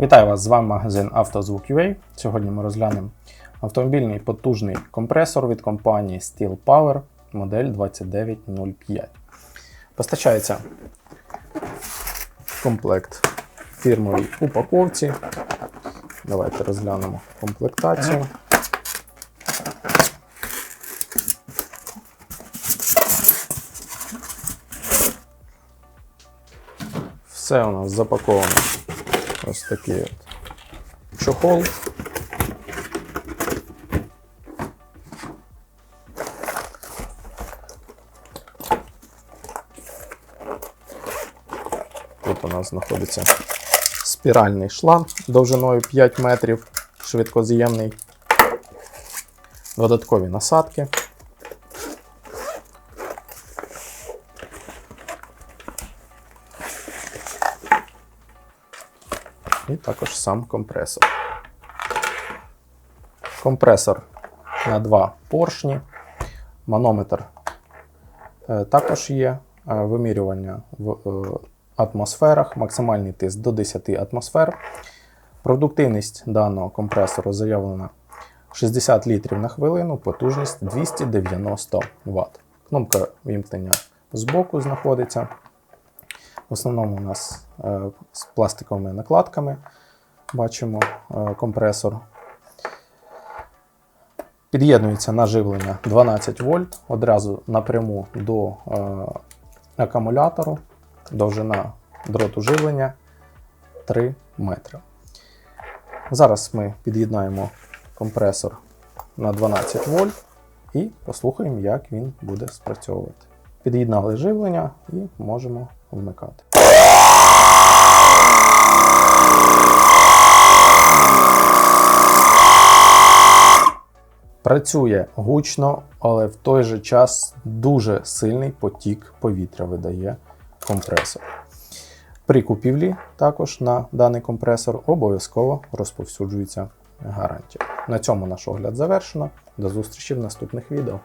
Вітаю вас! З вами магазин «Автозвук.UA». Сьогодні ми розглянемо автомобільний потужний компресор від компанії Steel Power модель 2905. Постачається комплект фірмовій упаковці. Давайте розглянемо комплектацію. Все у нас запаковано ось такий от чохол. Тут у нас знаходиться спіральний шланг довжиною 5 метрів, швидкоз'ємний, додаткові насадки. І також сам компресор. Компресор на два поршні, манометр е, також є, е, вимірювання в е, атмосферах, максимальний тиск до 10 атмосфер. Продуктивність даного компресору заявлена 60 літрів на хвилину, потужність 290 Вт. Кнопка вімкнення збоку знаходиться. В основному у нас е, з пластиковими накладками бачимо е, компресор. Під'єднується на живлення 12 вольт, одразу напряму до е, акумулятору, довжина дроту живлення 3 метри. Зараз ми під'єднаємо компресор на 12 вольт і послухаємо, як він буде спрацьовувати. Під'єднали живлення і можемо вмикати. Працює гучно, але в той же час дуже сильний потік повітря видає компресор. При купівлі також на даний компресор обов'язково розповсюджується гарантія. На цьому наш огляд завершено. До зустрічі в наступних відео.